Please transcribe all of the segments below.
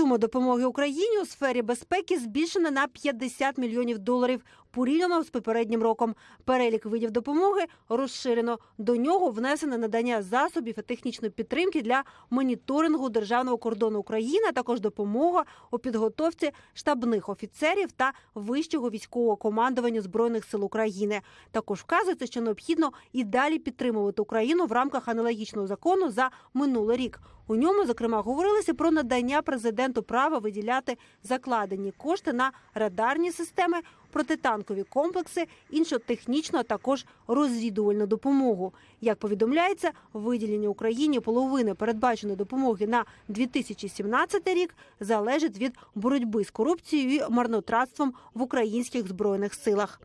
Сума допомоги Україні у сфері безпеки збільшена на 50 мільйонів доларів порівняно з попереднім роком. Перелік видів допомоги розширено. До нього внесено надання засобів і технічної підтримки для моніторингу державного кордону України, а також допомога у підготовці штабних офіцерів та вищого військового командування збройних сил України. Також вказується, що необхідно і далі підтримувати Україну в рамках аналогічного закону за минулий рік. У ньому, зокрема, говорилося про надання президенту права виділяти закладені кошти на радарні системи, протитанкові комплекси, іншу технічну, а також розвідувальну допомогу. Як повідомляється, виділення Україні половини передбаченої допомоги на 2017 рік залежить від боротьби з корупцією і марнотратством в українських збройних силах.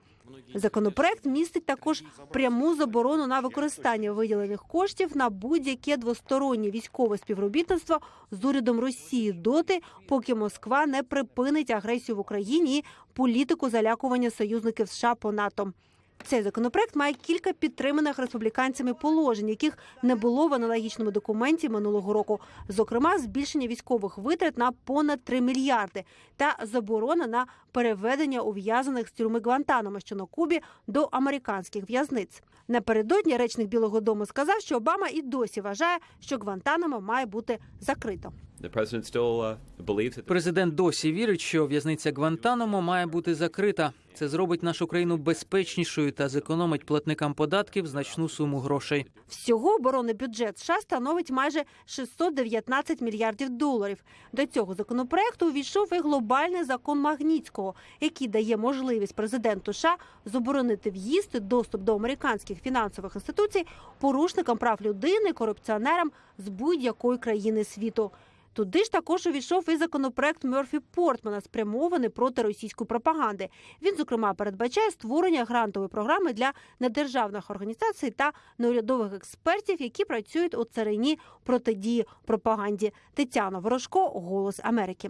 Законопроект містить також пряму заборону на використання виділених коштів на будь-яке двостороннє військове співробітництво з урядом Росії доти, поки Москва не припинить агресію в Україні і політику залякування союзників США по НАТО. Цей законопроект має кілька підтриманих республіканцями положень, яких не було в аналогічному документі минулого року. Зокрема, збільшення військових витрат на понад 3 мільярди та заборона на переведення ув'язаних з тюрми Гвантанамо, що на Кубі, до американських в'язниць. Напередодні речник Білого Дому сказав, що Обама і досі вважає, що Гвантанамо має бути закрито. The president still uh, Президент досі вірить, що в'язниця Гвантанамо має бути закрита. Це зробить нашу країну безпечнішою та зекономить платникам податків значну суму грошей. Всього оборонний бюджет США становить майже 619 мільярдів доларів. До цього законопроекту увійшов і глобальний закон Магніцького, який дає можливість президенту США заборонити в'їзд і доступ до американських фінансових інституцій порушникам прав людини, корупціонерам з будь-якої країни світу. Туди ж також увійшов і законопроект Мерфі Портмана, спрямований проти російської пропаганди. Він, зокрема, передбачає створення грантової програми для недержавних організацій та неурядових експертів, які працюють у царині протидії пропаганді. Тетяна Ворожко, Голос Америки.